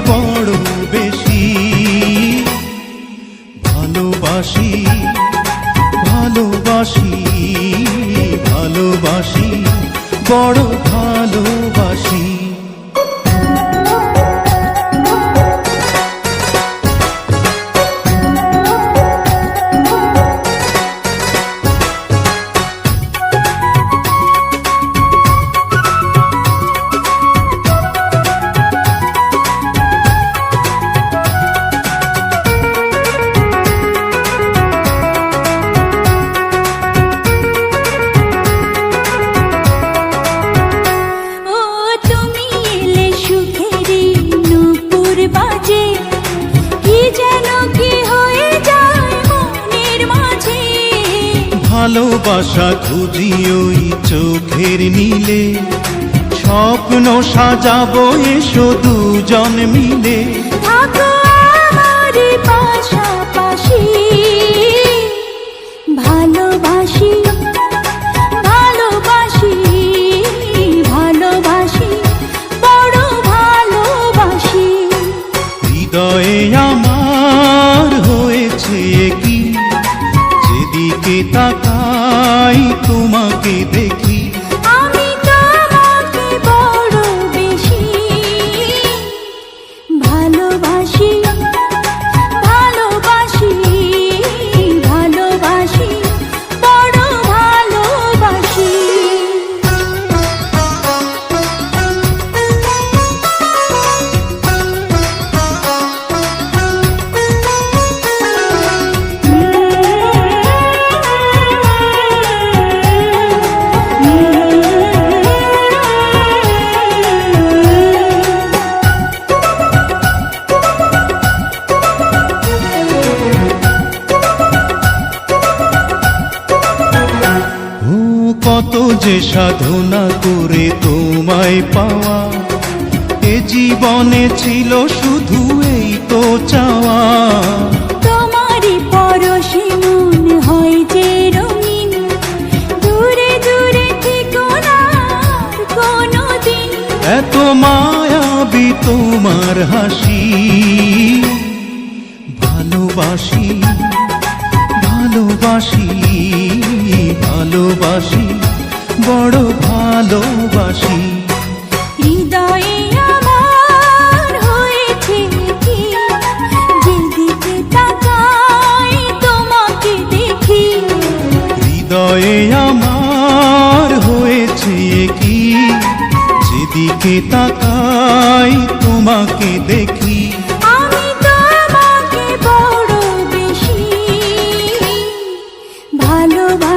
বড় বেশি। ভালোবাসি ভালোবাসি ভালোবাসি বড় ভালোবাসি। ভালোবাসা খুঁজি ওই চোখের নীলে স্বপ্ন সাজাবো এসো দুজন মিলে। থাকো আমার পাশাপাশি। ভালোবাসি ভালোবাসি ভালোবাসি বড় ভালোবাসি। হৃদয়ে আমার হয়েছে কি যেদিকে তাকাই কত যে সাধনা করে তোমায় পাওয়া এ জীবনে ছিল শুধু এই তো চাওয়া। তোমারই পরশে মন হয় যে রঙিন দূরে দূরে থেকো না কোনো দিন এত মায়াবি তোমার হাসি ভালোবাসি ভালোবাসি। ভালোবাসি বড় ভালোবাসি। হৃদয়ে আমার হয়েছে কি? যেদিকে তাকাই তোমাকে দেখি। হৃদয়ে আমার হয়েছে কি? যেদিকে তাকাই তোমাকে দেখি।